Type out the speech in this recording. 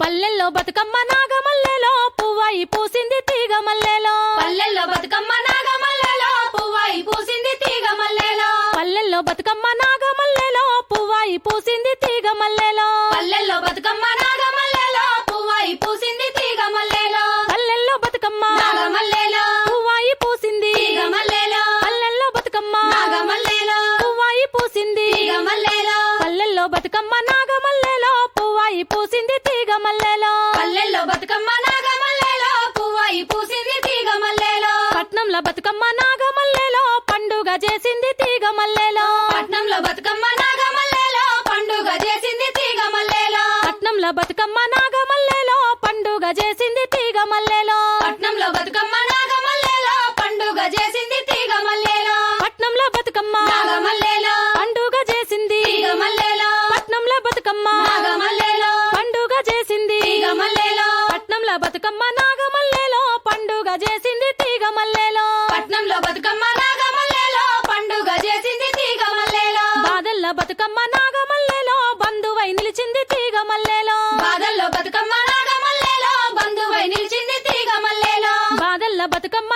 పల్లెల్లో బతుకమ్మ నాగమల్లెలో పువ్వాయి పూసింది తీగ మల్లెలో పల్లెల్లో బతుకమ్మ నాగమల్లలో పువ్వాయి పూసింది తీగ మల్లెలో పల్లెల్లో బతుకమ్మ నాగమల్లెలో పువ్వాయి పూసింది తీగ మల్లెలో పల్లెల్లో బతుకమ్మ నాగమల్లలో పువ్వాయి పూసింది తీగ మల్లెలో పల్లెల్లో బతుకమ్మ నాగమల్లేలో పువ్వాయి పూసింది తీగ మల్లెలో పల్లెల్లో బతుకమ్మ నాగమల్లేలో పువ్వాయి పూసింది తీగ మల్లెలో పల్లెల్లో బతుకమ్మ నాగమల్లెలో పువ్వాయి పూసింది మల్లెలో పల్లెల్లో బతుకమ్మ నాగమల్లేలో పువ్వాయి పూసింది తీగ మల్లెలో పట్నంలో బతుకమ్మ నాగమల్లెలో పండుగ చేసింది తీగ మల్లెలో పట్నంలో బతుకమ్మ నాగమల్లేలో పండుగ చేసింది తీగ మల్లెలో పట్నంలో బతుకమ్మ నాగమల్లెలో పండుగ చేసింది తీగ మల్లెలో పట్నంలో బతుకమ్మ నాగమల్లేలో పండుగ చేసింది తీగ మల్లెలో పట్నంలో బతుకమ్మ నాగమల్లేలో. పండుగ చేసింది తీగ మల్లెలో పట్నంలో బతుకమ్మ నాగమల్లేలో. పండుగ బతుకమ్మ నాగమల్లెలో పండుగ చేసింది తీగ మల్లెలో పట్నంలో బతుకమ్మ నాగమల్లేలో పండుగ చేసింది తీగ మల్లెలో బాదల్ల బతుకమ్మ నాగమల్లెలో బంధువై నిలిచింది తీగ మల్లెలో బాదల్లో బతుకమ్మ నాగమల్లేలో బంధువై నిలిచింది తీగ మల్లెలో బాదల్ల బతుకమ్మ